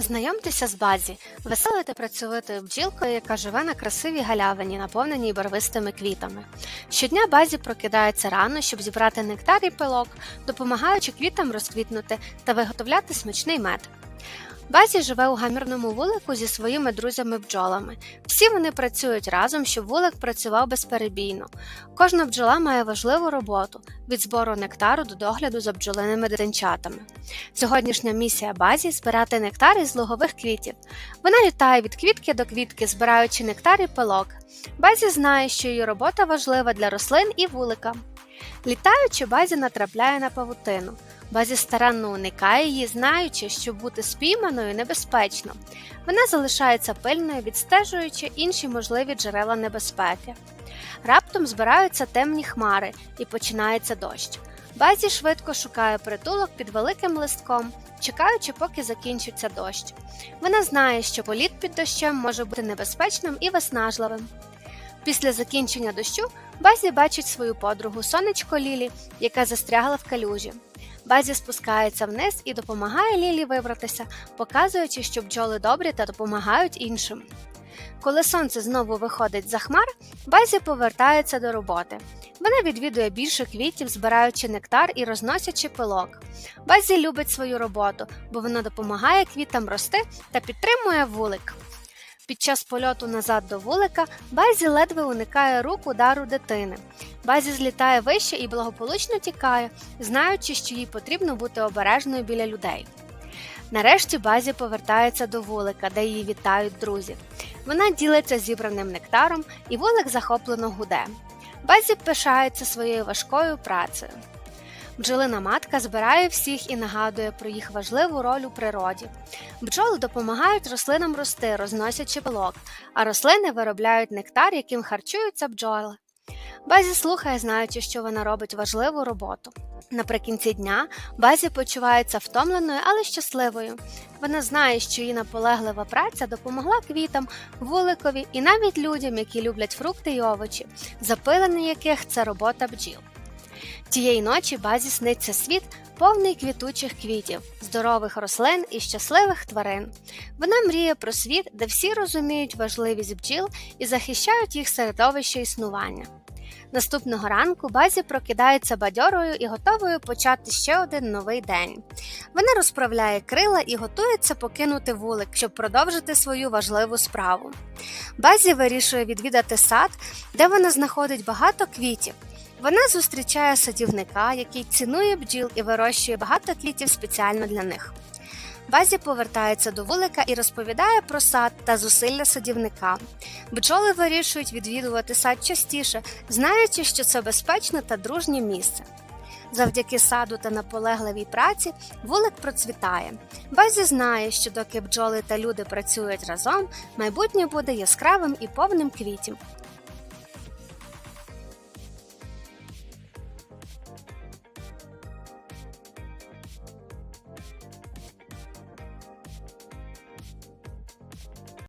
Знайомтеся з Базі, веселою працьовитою бджілкою, яка живе на красивій галявині, наповненій барвистими квітами. Щодня Базі прокидається рано, щоб зібрати нектар і пилок, допомагаючи квітам розквітнути та виготовляти смачний мед. Базі живе у гамірному вулику зі своїми друзями-бджолами. Всі вони працюють разом, щоб вулик працював безперебійно. Кожна бджола має важливу роботу від збору нектару до догляду за бджолиними дитинчатами. Сьогоднішня місія базі збирати нектар із лугових квітів. Вона літає від квітки до квітки, збираючи нектар і пилок. Базі знає, що її робота важлива для рослин і вулика. Літаючи, базі натрапляє на павутину. Базі старанно уникає її, знаючи, що бути спійманою небезпечно. Вона залишається пильною, відстежуючи інші можливі джерела небезпеки. Раптом збираються темні хмари і починається дощ. Базі швидко шукає притулок під великим листком, чекаючи, поки закінчиться дощ. Вона знає, що політ під дощем може бути небезпечним і виснажливим. Після закінчення дощу Базі бачить свою подругу сонечко Лілі, яка застрягла в калюжі. Базі спускається вниз і допомагає Лілі вибратися, показуючи, що бджоли добрі та допомагають іншим. Коли сонце знову виходить за хмар, Базі повертається до роботи. Вона відвідує більше квітів, збираючи нектар і розносячи пилок. Базі любить свою роботу, бо вона допомагає квітам рости та підтримує вулик. Під час польоту назад до вулика Базі ледве уникає рук удару дитини. Базі злітає вище і благополучно тікає, знаючи, що їй потрібно бути обережною біля людей. Нарешті Базі повертається до вулика, де її вітають друзі. Вона ділиться зібраним нектаром, і вулик захоплено гуде. Базі пишається своєю важкою працею. Бджолина матка збирає всіх і нагадує про їх важливу роль у природі. Бджоли допомагають рослинам рости, розносячи пилок, а рослини виробляють нектар, яким харчуються бджоли. Базі слухає, знаючи, що вона робить важливу роботу. Наприкінці дня Базі почувається втомленою, але щасливою. Вона знає, що її наполеглива праця допомогла квітам, вуликові і навіть людям, які люблять фрукти й овочі, запилення яких це робота бджіл. Тієї ночі базі сниться світ, повний квітучих квітів, здорових рослин і щасливих тварин. Вона мріє про світ, де всі розуміють важливість бджіл і захищають їх середовище існування. Наступного ранку базі прокидається бадьорою і готовою почати ще один новий день. Вона розправляє крила і готується покинути вулик, щоб продовжити свою важливу справу. Базі вирішує відвідати сад, де вона знаходить багато квітів. Вона зустрічає садівника, який цінує бджіл і вирощує багато квітів спеціально для них. Базі повертається до вулика і розповідає про сад та зусилля садівника. Бджоли вирішують відвідувати сад частіше, знаючи, що це безпечне та дружнє місце. Завдяки саду та наполегливій праці вулик процвітає. Базі знає, що доки бджоли та люди працюють разом, майбутнє буде яскравим і повним квітів.